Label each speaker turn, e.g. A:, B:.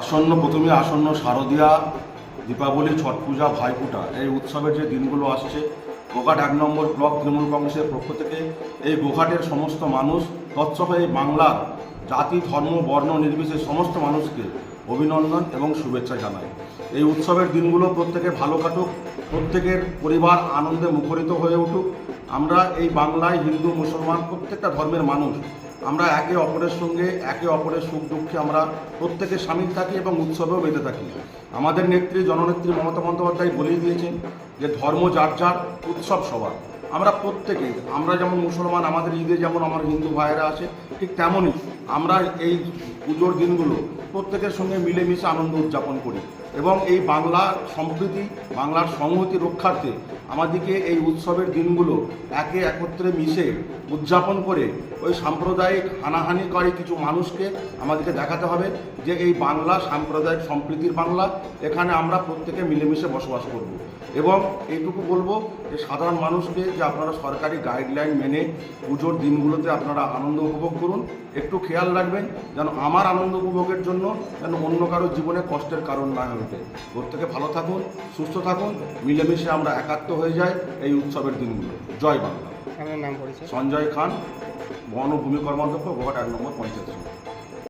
A: আসন্ন প্রথমে আসন্ন শারদীয়া, দীপাবলি, ছট পূজা, ভাইফোঁটা এই উৎসবের যে দিনগুলো আসছে, গোঘাট এক নম্বর ব্লক তৃণমূল কংগ্রেসের পক্ষ থেকে এই গোঘাটের সমস্ত মানুষ, তৎসহ এই বাংলার জাতি, ধর্ম, বর্ণ, নির্বিশেষে সমস্ত মানুষকে অভিনন্দন এবং শুভেচ্ছা জানায় এই উৎসবের দিনগুলো প্রত্যেকে ভালো কাটুক, প্রত্যেকের পরিবার আনন্দে মুখরিত হয়ে উঠুক। আমরা এই বাংলায় হিন্দু, মুসলমান প্রত্যেকটা ধর্মের মানুষ আমরা একে অপরের সঙ্গে, একে অপরের সুখ দুঃখে আমরা প্রত্যেকে সামিল থাকি এবং উৎসবেও বেঁধে থাকি। আমাদের নেত্রী, জননেত্রী মমতা বন্দ্যোপাধ্যায় বলেই দিয়েছেন যে ধর্ম যার যার, উৎসব সবার। আমরা প্রত্যেকে, আমরা যেমন মুসলমান, আমাদের ঈদে যেমন আমার হিন্দু ভাইয়েরা আছে ঠিক তেমনই আমরা এই পুজোর দিনগুলো প্রত্যেকের সঙ্গে মিলেমিশে আনন্দ উদযাপন করি। এবং এই বাংলার সম্প্রীতি, বাংলার সংহতি রক্ষার্থে আমাদেরকে এই উৎসবের দিনগুলো একে একত্রে মিশে উদযাপন করে ওই সাম্প্রদায়িক হানাহানি করে কিছু মানুষকে আমাদেরকে দেখাতে হবে যে এই বাংলা সাম্প্রদায়িক সম্প্রীতির বাংলা, এখানে আমরা প্রত্যেকে মিলেমিশে বসবাস করব। এবং এইটুকু বলব যে সাধারণ মানুষকে যে আপনারা সরকারি গাইডলাইন মেনে পুজোর দিনগুলোতে আপনারা আনন্দ উপভোগ করুন। একটু খেয়াল রাখবেন যেন আমার আনন্দ উপভোগের জন্য যেন অন্য কারও জীবনে কষ্টের কারণ না হয়ে ওঠে প্রত্যেকে ভালো থাকুন সুস্থ থাকুন মিলেমিশে আমরা একাত্ম হয়ে যাই এই উৎসবের দিনগুলো। জয় বাংলা। সঞ্জয় খান বন ও ভূমি কর্মাধ্যক্ষ গোহাট এক নম্বর পঞ্চায়েত।